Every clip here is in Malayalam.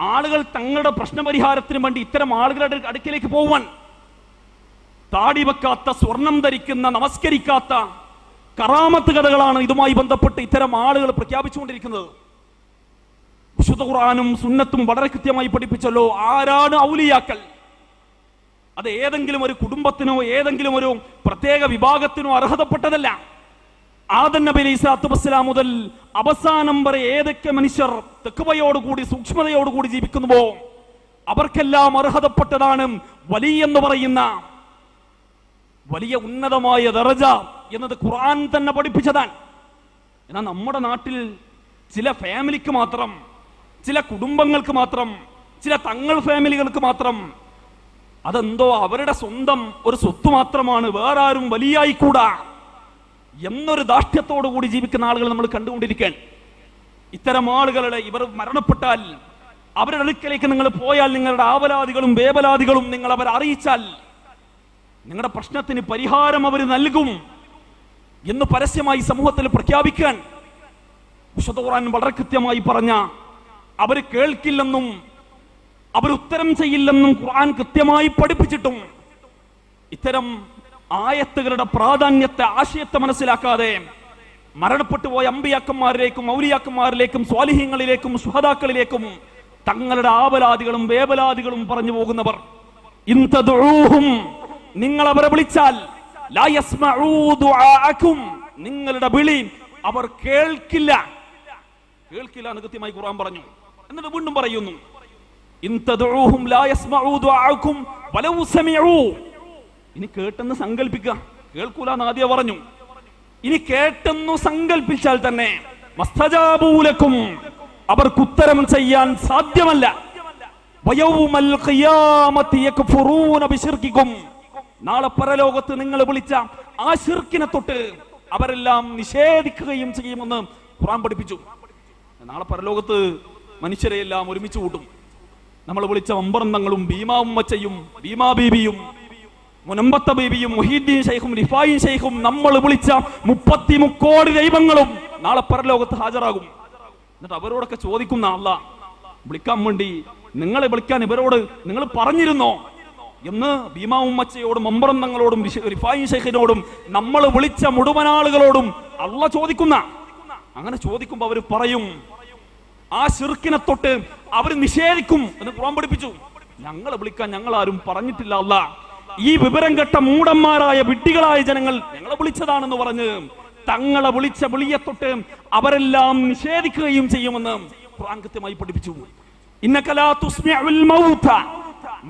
ആളുകൾ തങ്ങളുടെ പ്രശ്നപരിഹാരത്തിന് വേണ്ടി ഇത്തരം ആളുകളുടെ അടുക്കിലേക്ക് പോവാൻ താടി വെക്കാത്ത സ്വർണം ധരിക്കുന്ന നമസ്കരിക്കാത്ത കറാമത്ത് കഥകളാണ് ഇതുമായി ബന്ധപ്പെട്ട് ഇത്തരം ആളുകൾ പ്രഖ്യാപിച്ചുകൊണ്ടിരിക്കുന്നത്. വിശുദ്ധ ഖുറാനും സുന്നത്തും വളരെ കൃത്യമായി പഠിപ്പിച്ചല്ലോ ആരാണ് ഔലിയാക്കൽ അത് ഏതെങ്കിലും ഒരു കുടുംബത്തിനോ ഏതെങ്കിലും ഒരു പ്രത്യേക വിഭാഗത്തിനോ അർഹതപ്പെട്ടതല്ല. ആദൻ നബി അലൈഹി വസ്സലാം മുതൽ അവസാനം വരെ ഏതൊക്കെ മനുഷ്യർ തെക്കുവയോടുകൂടി സൂക്ഷ്മതയോടുകൂടി ജീവിക്കുന്നുവോ അവർക്കെല്ലാം അർഹതപ്പെട്ടതാണ് വലിയ എന്ന് പറയുന്ന വലിയ ഉന്നതമായ ദറജ എന്നത് ഖുർആൻ തന്നെ പഠിപ്പിച്ചതാണ്. എന്നാൽ നമ്മുടെ നാട്ടിൽ ചില ഫാമിലിക്ക് മാത്രം ചില കുടുംബങ്ങൾക്ക് മാത്രം ചില തങ്ങൾ ഫാമിലികൾക്ക് മാത്രം അതെന്തോ അവരുടെ സ്വന്തം ഒരു സ്വത്ത് മാത്രമാണ് വേറെ ആരും വലിയായിക്കൂടാ. എന്നൊരു ദാഷ്ട്യത്തോടു കൂടി ജീവിക്കുന്ന ആളുകൾ നമ്മൾ കണ്ടുകൊണ്ടിരിക്കുകയാണ് ഇത്തരം ആളുകളുടെ ഇവർ മരണപ്പെട്ടാൽ അവരുടെ അടുക്കലേക്ക് നിങ്ങൾ പോയാൽ നിങ്ങളുടെ ആവലാദികളും വേവലാദികളും നിങ്ങൾ അവരെ അറിയിച്ചാൽ നിങ്ങളുടെ പ്രശ്നത്തിന് പരിഹാരം അവർ നൽകും എന്ന് പരസ്യമായി സമൂഹത്തിൽ പ്രഖ്യാപിക്കാൻ വിശുദ്ധ ഖുർആൻ വളരെ കൃത്യമായി പറഞ്ഞ അവർ കേൾക്കില്ലെന്നും അവർ ഉത്തരം ചെയ്യില്ലെന്നും ഖുർആൻ കൃത്യമായി പഠിപ്പിച്ചിട്ടും ഇത്തരം ആയത്തുകളുടെ പ്രാധാന്യത്തെ ആശയത്തെ മനസ്സിലാക്കാതെ മരണപ്പെട്ടു പോയ അമ്പിയാക്കന്മാരിലേക്കും ഔലിയാക്കന്മാരിലേക്കും സ്വാലിഹ്യങ്ങളിലേക്കും സുഹതാക്കളിലേക്കും തങ്ങളുടെ ആവലാദികളും വേവലാദികളും പറഞ്ഞു പോകുന്നവർ. നിങ്ങൾ അവരെ വിളിച്ചാൽ നിങ്ങളുടെ വിളി അവർ കേൾക്കില്ല. കേൾക്കില്ല എന്ന് കൃത്യമായി ഖുർആൻ പറഞ്ഞു. എന്നിട്ട് വീണ്ടും പറയുന്നു ഇനി കേട്ടെന്ന് സങ്കല്പിക്കുക കേൾക്കൂല എന്ന് ആദ്യം പറഞ്ഞു. ഇനി കേട്ടെന്നു സങ്കല്പിച്ചാൽ തന്നെ മസ്തജാബൂലക്കും അവർക്ക് ഉത്തരം ചെയ്യാൻ സാധ്യമല്ല. നാളെ പരലോകത്ത് നിങ്ങൾ വിളിച്ച ആ ശിർക്കിനെ തൊട്ട് അവരെല്ലാം നിഷേധിക്കുകയും ചെയ്യുമെന്ന് ഖുറാൻ പഠിപ്പിച്ചു. നാളെ പരലോകത്ത് മനുഷ്യരെ എല്ലാം ഒരുമിച്ച് കൂട്ടും. നമ്മൾ വിളിച്ച ഒമ്പറന്തങ്ങളും ഭീമാ ഉമ്മച്ചയും ഭീമാ ബീബിയും മുനമ്പത്ത ബീബിയും മുഹീദ്ദീൻ ഷെയ്ഖും റിഫായിൻ ഷെയ്ഖും നമ്മൾ വിളിച്ച മുപ്പത്തി മുക്കോടി ദൈവങ്ങളും നാളെ പരലോകത്ത് ഹാജരാകും. എന്നിട്ട് അവരോടൊക്കെ ചോദിക്കുന്ന അല്ല വിളിക്കാൻ വേണ്ടി നിങ്ങളെ വിളിക്കാൻ ഇവരോട് നിങ്ങൾ പറഞ്ഞിരുന്നോ? എന്ന് ഭീമാ ഉമ്മച്ചയോടും മമ്പറന്നങ്ങളോടും റിഫായി ഷെയ്ഖിനോടും നമ്മൾ വിളിച്ച മുഴുവൻ ആളുകളോടും അല്ല ചോദിക്കുന്ന അങ്ങനെ ചോദിക്കുമ്പോ അവർ പറയും ആ ശിർക്കിനെ തൊട്ട് അവർ നിഷേധിക്കും എന്ന് ഖുർആൻ പഠിപ്പിച്ചു. ഞങ്ങളെ വിളിക്കാൻ ഞങ്ങൾ ആരും പറഞ്ഞിട്ടില്ല അല്ല ഈ വിവരം കെട്ട മൂടന്മാരായ വിട്ടികളായ ജനങ്ങൾ ഞങ്ങളെ വിളിച്ചതാണെന്ന് പറഞ്ഞ് തങ്ങളെ വിളിച്ച വിളിയെ തൊട്ട് അവരെല്ലാം നിഷേധിക്കുകയും ചെയ്യുമെന്ന് ഖുർആൻ കൃത്യമായി പഠിപ്പിച്ചു.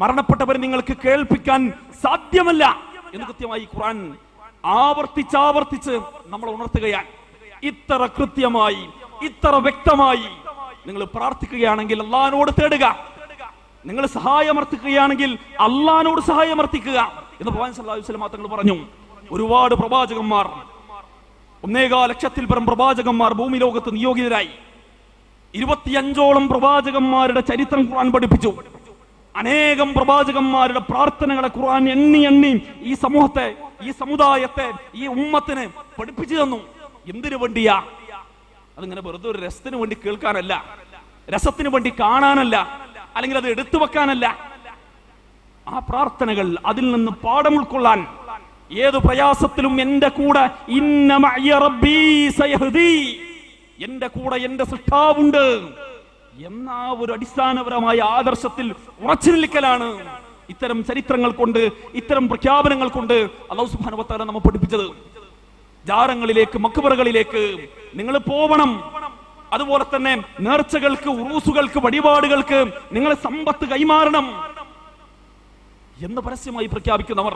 മരണപ്പെട്ടവരെ നിങ്ങൾക്ക് കേൾപ്പിക്കാൻ സാധ്യമല്ല എന്ന് കൃത്യമായി ഖുർആൻ ആവർത്തിച്ചാവർത്തിച്ച് നമ്മൾ ഉണർത്തുകയാണ്. ഇത്ര കൃത്യമായി ഇത്ര വ്യക്തമായി നിങ്ങൾ പ്രാർത്ഥിക്കുകയാണെങ്കിൽ അള്ളഹാനോട് തേടുക. നിങ്ങൾ സഹായമർത്ഥിക്കുകയാണെങ്കിൽ അള്ളഹാനോട് സഹായമർത്ഥിക്കുക എന്ന് ഭഗവാൻ സല്ലാഹു വസല്ലം തങ്ങൾ പറഞ്ഞു. ഒരുപാട് പ്രവാചകന്മാർ ഒന്നേകാ ലക്ഷത്തിൽ പരം പ്രവാചകന്മാർ ഭൂമി ലോകത്ത് നിയോഗിതരായി. ഇരുപത്തിയഞ്ചോളം പ്രവാചകന്മാരുടെ ചരിത്രം ഖുർആൻ പഠിപ്പിച്ചു. അനേകം പ്രവാചകന്മാരുടെ പ്രാർത്ഥനകളെ ഖുർആൻ എണ്ണി എണ്ണി ഈ സമൂഹത്തെ ഈ സമുദായത്തെ ഈ ഉമ്മത്തിന് പഠിപ്പിച്ചു തന്നു. എന്തിനു വേണ്ടിയാ? അതിങ്ങനെ വെറുതെ ഒരു രസത്തിന് വേണ്ടി കേൾക്കാനല്ല. രസത്തിന് വേണ്ടി കാണാനല്ല. അല്ലെങ്കിൽ അത് എടുത്തു വെക്കാനല്ല. ആ പ്രാർത്ഥനകൾ അതിൽ നിന്ന് പാഠം ഉൾക്കൊള്ളാൻ ഏത് പ്രയാസത്തിലും എന്റെ കൂടെ. എന്റെ കൂടെ എന്റെ സൃഷ്ടാവുണ്ട് എന്ന ഒരു അടിസ്ഥാനപരമായ ആദർശത്തിൽ ഉറച്ചു നിൽക്കലാണ് ഇത്തരം ചരിത്രങ്ങൾ കൊണ്ട് ഇത്തരം പ്രഖ്യാപനങ്ങൾ കൊണ്ട് അള്ളാഹു തആല നമ്മെ പഠിപ്പിച്ചത്. ജാരങ്ങളിലേക്ക് മക്കുപറകളിലേക്ക് നിങ്ങൾ പോവണം. അതുപോലെ തന്നെ നേർച്ചകൾക്ക് ഉറൂസുകൾക്ക് വഴിപാടുകൾക്ക് നിങ്ങളെ സമ്പത്ത് കൈമാറണം എന്ന് പരസ്യമായി പ്രഖ്യാപിക്കുന്നവർ.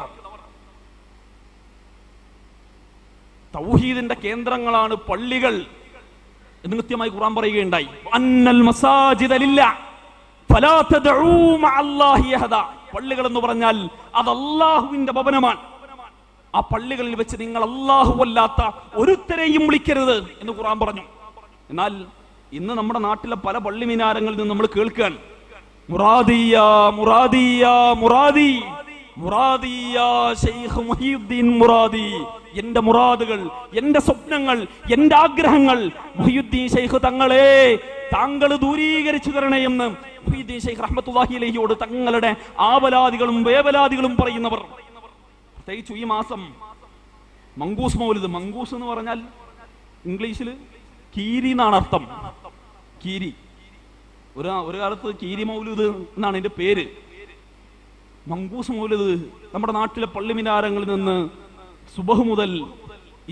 തൗഹീദിന്റെ കേന്ദ്രങ്ങളാണ് പള്ളികൾ എന്ന് കൃത്യമായി ഖുർആൻ പറയുകയുണ്ടായി. പള്ളികൾ എന്ന് പറഞ്ഞാൽ അത് അള്ളാഹുവിന്റെ ഭവനമാണ്. ആ പള്ളികളിൽ വെച്ച് നിങ്ങൾ അല്ലാഹു അല്ലാത്ത ഒരുത്തരെയും വിളിക്കരുത് എന്ന് ഖുർആൻ പറഞ്ഞു. എന്നാൽ ഇന്ന് നമ്മുടെ നാട്ടിലെ പല പള്ളി മിനാരങ്ങളിൽ നിന്ന് നമ്മൾ കേൾക്കുകയാണ്. മുറാദിയ മുറാദിയ മുറാദി. മുറാദി. എന്റെ മുറാദുകൾ എന്റെ സ്വപ്നങ്ങൾ എന്റെ ആഗ്രഹങ്ങൾ മുഹിയുദ്ദീൻ ഷെയ്ഖ് തങ്ങളെ താങ്കൾ ദൂരീകരിച്ചു തരണേ എന്ന് മുഹിയുദ്ദീൻ ഷെയ്ഖ് റഹ്മത്തുള്ളാഹി അലൈഹിയോട് തങ്ങളുടെ ആവലാദികളും വേവലാദികളും പറയുന്നവർ. പ്രത്യേകിച്ചു ഈ മാസം മങ്കൂസ് മൗലിദ് മങ്കൂസ് എന്ന് പറഞ്ഞാൽ ഇംഗ്ലീഷിൽ കീരി എന്നാണ് അർത്ഥം. കീരി. ഒരു ഒരു കാലത്ത് കീരി മൗലൂദ് എന്നാണ് എന്റെ പേര്. മങ്കൂസ് മൗലൂദ് നമ്മുടെ നാട്ടിലെ പള്ളി മിനാരങ്ങളിൽ നിന്ന് സുബഹ് മുതൽ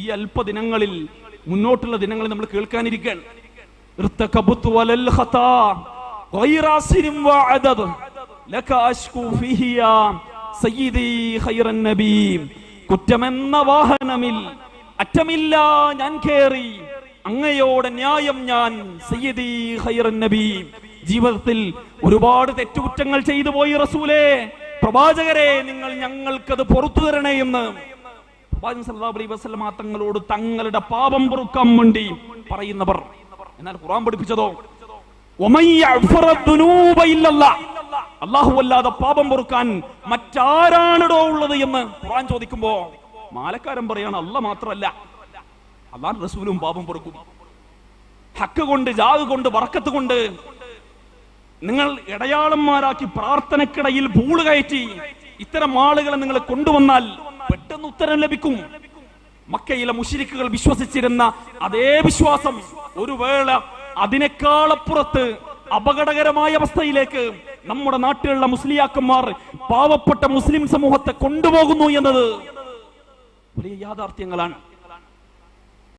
ഈ അല്പ ദിനങ്ങളിൽ മുന്നോട്ടുള്ള ദിനങ്ങളിൽ നമ്മൾ കേൾക്കാനിരിക്കാൻ വാഹനമിൽ അറ്റമില്ല ഞാൻ കേറി. അങ്ങയോടെ ന്യായം ഞാൻ നബി. ജീവിതത്തിൽ ഒരുപാട് തെറ്റുകുറ്റങ്ങൾ ചെയ്തു പോയി റസൂലേ. പ്രവാചകരെ നിങ്ങൾ ഞങ്ങൾക്കത് പുറത്തു തരണേ എന്ന്. പ്രവാചകൻ സല്ലല്ലാഹു അലൈഹി തങ്ങളോട് തങ്ങളുടെ പാപം പൊറുക്കാൻ വേണ്ടി പറയുന്നവർ. എന്നാൽ ഖുർആൻ പഠിപ്പിച്ചതോ? അള്ളാഹു അല്ലാതെ പാപം പൊറുക്കാൻ മറ്റാരാണിടോ ഉള്ളത് എന്ന് ഖുർആൻ ചോദിക്കുമ്പോ മാലക്കാരൻ പറയാണ് അല്ല മാത്രമല്ല അള്ളാൻ റസൂലും പാപം പൊറുക്കും. ഹക്ക് കൊണ്ട് ജാവ് കൊണ്ട് വറക്കത്ത് കൊണ്ട് നിങ്ങൾ ഇടയാളന്മാരാക്കി പ്രാർത്ഥനക്കിടയിൽ പൂൾ കയറ്റി ഇത്തരം ആളുകളെ നിങ്ങൾ കൊണ്ടുവന്നാൽ പെട്ടെന്ന് ഉത്തരം ലഭിക്കും. മക്കയിലെ മുഷിരിക്കുകൾ വിശ്വസിച്ചിരുന്ന അതേ വിശ്വാസം ഒരു വേള അതിനേക്കാളപ്പുറത്ത് അപകടകരമായ അവസ്ഥയിലേക്ക് നമ്മുടെ നാട്ടിലുള്ള മുസ്ലിയാക്കന്മാർ പാവപ്പെട്ട മുസ്ലിം സമൂഹത്തെ കൊണ്ടുപോകുന്നു എന്നത് വലിയ യാഥാർത്ഥ്യങ്ങളാണ്.